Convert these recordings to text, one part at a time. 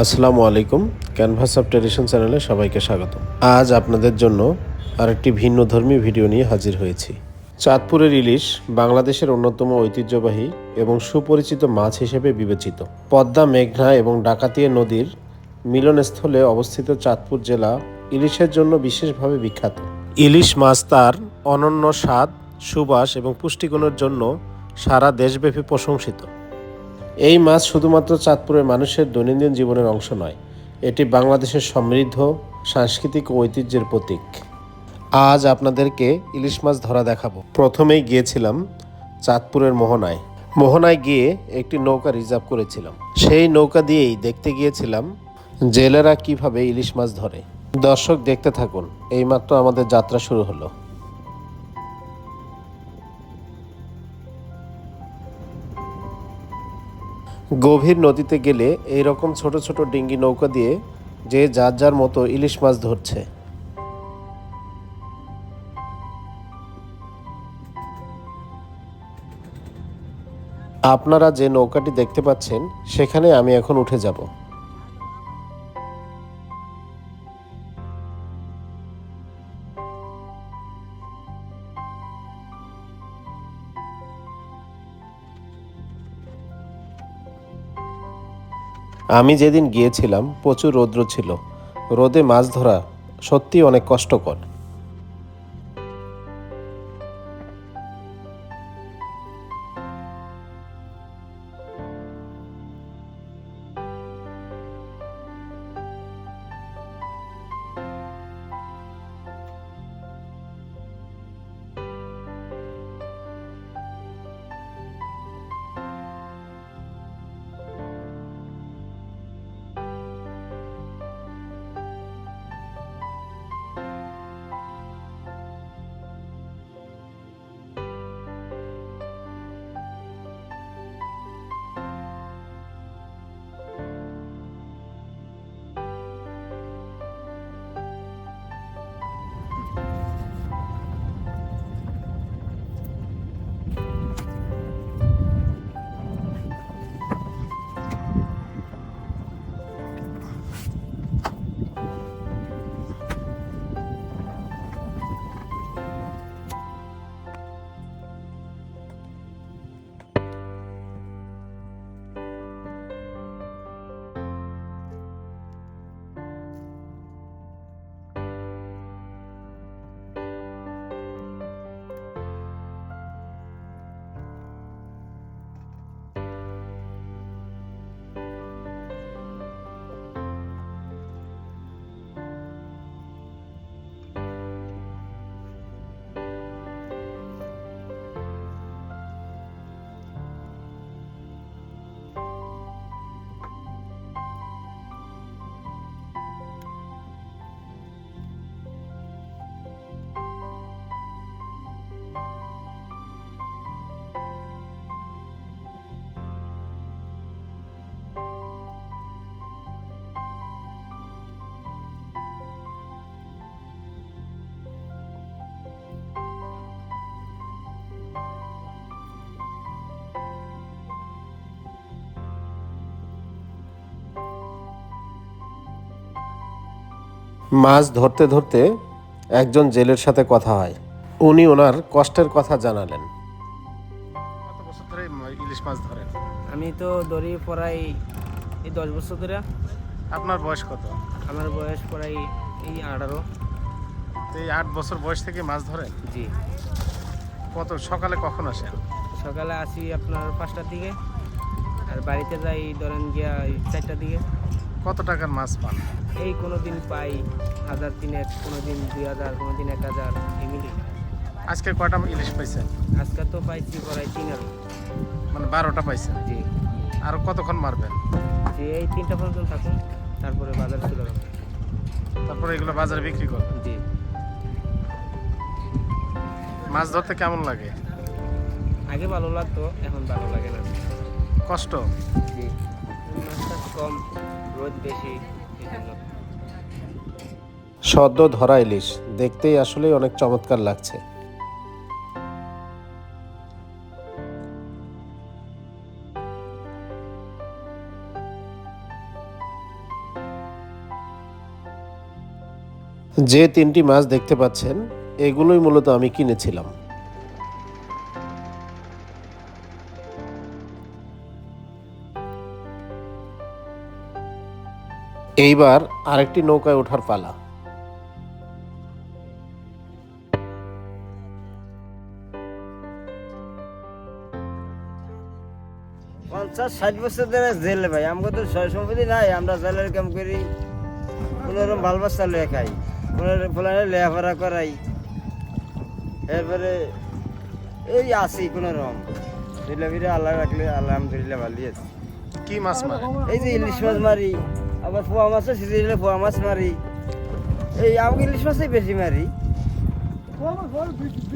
আসসালামু আলাইকুম canvas of tradition চ্যানেলে সবাইকে স্বাগত আজ আপনাদের জন্য আরেকটি ভিন্ন ধর্মী ভিডিও নিয়ে হাজির হয়েছি। চাঁদপুরের ইলিশ বাংলাদেশের অন্যতম ঐতিহ্যবাহী এবং সুপরিচিত মাছ হিসেবে বিবেচিত। পদ্মা, মেঘনা এবং ডাকাতিয়া নদীর মিলনস্থলে অবস্থিত চাঁদপুর জেলা ইলিশের জন্য বিশেষভাবে বিখ্যাত। ইলিশ মাছ তার অনন্য স্বাদ, সুবাস এবং পুষ্টিগুণের জন্য সারা দেশব্যাপী প্রশংসিত। এই মাছ শুধুমাত্র চাঁদপুরের মানুষের দৈনন্দিন জীবনের অংশ নয়, এটি বাংলাদেশের সমৃদ্ধ সাংস্কৃতিক ঐতিহ্যের প্রতীক। আজ আপনাদেরকে ইলিশ মাছ ধরা দেখাবো। প্রথমেই গিয়েছিলাম চাঁদপুরের মোহনায়। মোহনায় গিয়ে একটি নৌকা রিজার্ভ করেছিলাম। সেই নৌকা দিয়েই দেখতে গিয়েছিলাম জেলেরা কীভাবে ইলিশ মাছ ধরে। দর্শক দেখতে থাকুন, এইমাত্র আমাদের যাত্রা শুরু হলো। গভীর নদীতে গেলে এই রকম ছোট ছোট ডিঙ্গি নৌকা দিয়ে যে যার যার মতো ইলিশ মাছ ধরছে। আপনারা যে নৌকাটি দেখতে পাচ্ছেন, সেখানে আমি এখন উঠে যাব। আমি যেদিন গিয়েছিলাম প্রচুর রৌদ্র ছিল। রোদে মাছ ধরা সত্যি অনেক কষ্টকর। মাছ ধরতে ধরতে একজন জেলের সাথে কথা হয়। উনি ওনার কষ্টের কথা জানালেন। কত বছর ধরে ইলিশ মাছ ধরেন? আমি তো দড়ি পড়াই এই দশ বছর ধরে। আপনার বয়স কত? আমার বয়স পড়াই এই আঠারো। তো এই আট বছর বয়স থেকে মাছ ধরেন? জি। কত সকালে কখন আসেন? সকালে আসি আপনার পাঁচটার দিকে। আর বাড়িতে যাই ধরেন গিয়া চারটার দিকে। কত টাকার মাছ পান? এই কোনো দিন পাই হাজার তিনেক কোনো দিন দুই হাজার কোনো দিন এক হাজার এগুলি আজকে কয়টা ইলিশ পাইছেন? আজকে তো পাইছি পড়াই তিন হাজার মানে বারোটা পাইছেন? জি। আর কতক্ষণ মারবেন? যে এই তিনটা পর্যন্ত থাকুন তারপরে বাজার চলে যাব। তারপরে এগুলো বাজারে বিক্রি করবেন? জি। মাছ ধরতে কেমন লাগে? আগে ভালো লাগতো এখন ভালো লাগে না। কষ্ট? জি। মাছটা কম। সদ্য ধরা ইলিশ, দেখতেই আসলে অনেক চমৎকার লাগছে। যে তিনটি মাছ দেখতে পাচ্ছেন, এগুলোই মূলত আমি কিনেছিলাম। এইবার আরেকটি নৌকায় ওঠার পালা। পঞ্চাশ ষাট বছর ধরে জেলে ভাই আমাকে তো সয় সম্পত্তি নাই আমরা জেলের কাম করি। কোনোরকম ভালো বাচ্চা লয়ে খাই ফলানে লেখাপড়া করাই। এরপরে এই আসি কোনো রকম। দিলে ফিরে আল্লাহ রাখলে আলহামদুলিল্লাহ ভালোই আছে। কি মাছ মারে? এই যে ইলিশ মাছ মারি। আবার পোয়া মাছও সিজে দিলে পোয়া মাছ মারি। এই আমাকে ইলিশ মাছই বেশি মারি।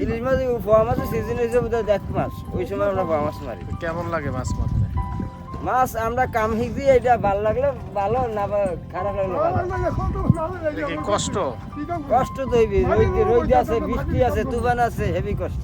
ইলিশ মাছ পোয়া মাছের সিজন হয়েছে বোধহয় এক মাস ওই সময় আমরা পোয়া মাছ মারি। কেমন লাগে মাছ মারতে? মাছ আমরা কাম শিখছি এটা ভালো লাগলে ভালো না বা- খারাপ লাগলে কষ্ট। কষ্ট তো রোদ আছে বৃষ্টি আছে তুফান আছে হেভি কষ্ট।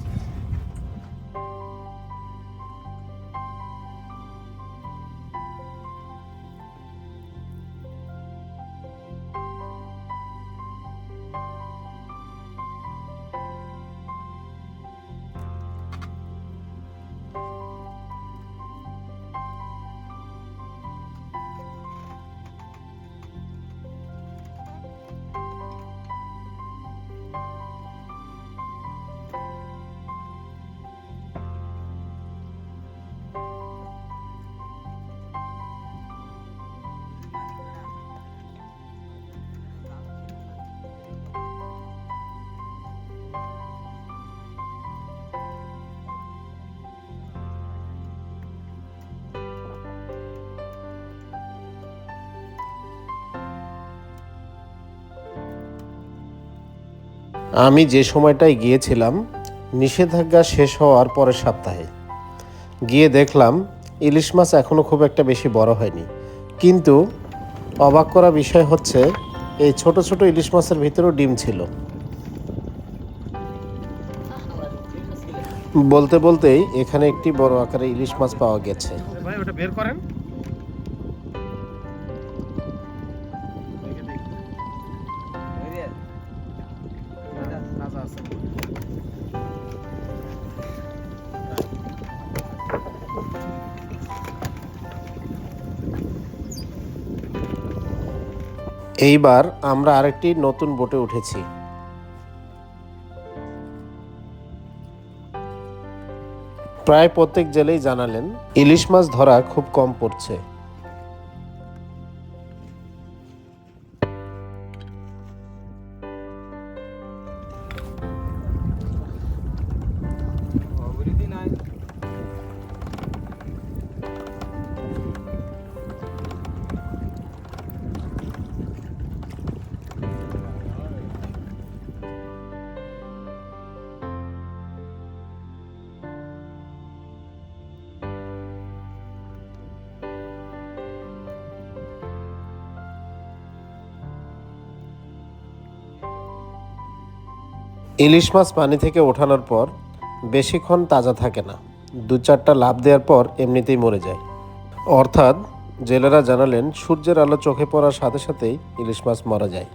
আমি যে সময়টায় গিয়েছিলাম, নিষেধাজ্ঞা শেষ হওয়ার পরের সপ্তাহে। গিয়ে দেখলাম, ইলিশ মাছ এখনও খুব একটা বেশি বড় হয়নি। কিন্তু অবাক করা বিষয় হচ্ছে, এই ছোট ছোট ইলিশ মাছের ভিতরেও ডিম ছিল। বলতে বলতেই এখানে একটি বড় আকারে ইলিশ মাছ পাওয়া গেছে। ভাই, ওটা বের করেন। এইবার আমরা আরেকটি নতুন বোটে উঠেছি। প্রায় প্রত্যেক জেলেই জানালেন, ইলিশ মাছ ধরা খুব কম পড়ছে। ইলিশ মাছ পানি থেকে ওঠানোর পর বেশিক্ষণ তাজা থাকে না। দু চারটা লাভ দেওয়ার পর এমনিতেই মরে যায়। অর্থাৎ জেলেরা জানালেন, সূর্যের আলো চোখে পড়ার সাথে সাথেই ইলিশ মাছ মারা যায়।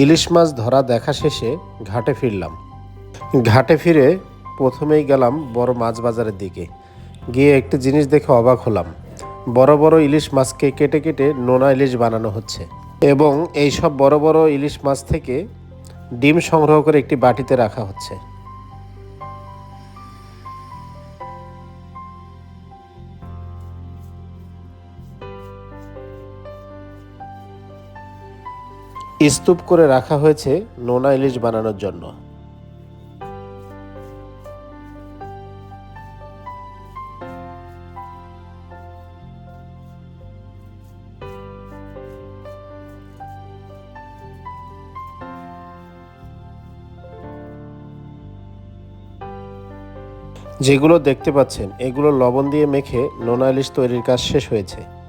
ইলিশ মাছ ধরা দেখা শেষে ঘাটে ফিরলাম। ঘাটে ফিরে প্রথমেই গেলাম বড় মাছ বাজারের দিকে। গিয়ে একটি জিনিস দেখে অবাক হলাম। বড় বড় ইলিশ মাছকে কেটে কেটে নোনা ইলিশ বানানো হচ্ছে এবং এই সব বড় বড় ইলিশ মাছ থেকে ডিম সংগ্রহ করে একটি বাটিতে রাখা হচ্ছে। স্তূপ করে রাখা হয়েছে নোনা ইলিশ বানানোর জন্য। যেগুলো দেখতে পাচ্ছেন, এগুলো লবণ দিয়ে মেখে নোনা ইলিশ তৈরির কাজ শেষ হয়েছে।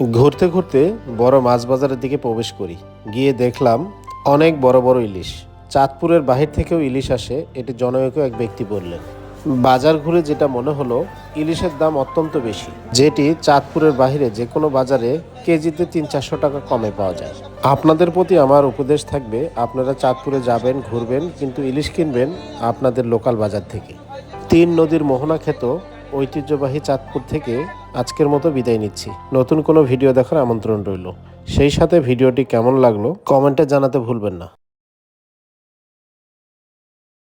ঘুরতে ঘুরতে বড় মাছ বাজারের দিকে প্রবেশ করি। গিয়ে দেখলাম অনেক বড় বড় ইলিশ। চাঁদপুরের বাহির থেকেও ইলিশ আসে, এটি জনৈক এক ব্যক্তি বললেন। বাজার ঘুরে যেটা মনে হলো, ইলিশের দাম অত্যন্ত বেশি, যেটি চাঁদপুরের বাইরে যে কোনো বাজারে কেজিতে তিন চারশো টাকা কমে পাওয়া যায়। আপনাদের প্রতি আমার উপদেশ থাকবে, আপনারা চাঁদপুরে যাবেন, ঘুরবেন, কিন্তু ইলিশ কিনবেন আপনাদের লোকাল বাজার থেকে। তিন নদীর মোহনা খেত ঐতিহ্যবাহী চাঁদপুর থেকে আজকের মতো বিদায় নিচ্ছি। নতুন কোনো ভিডিও দেখার আমন্ত্রণ রইল। সেই সাথে ভিডিওটি কেমন লাগল কমেন্টে জানাতে ভুলবেন না।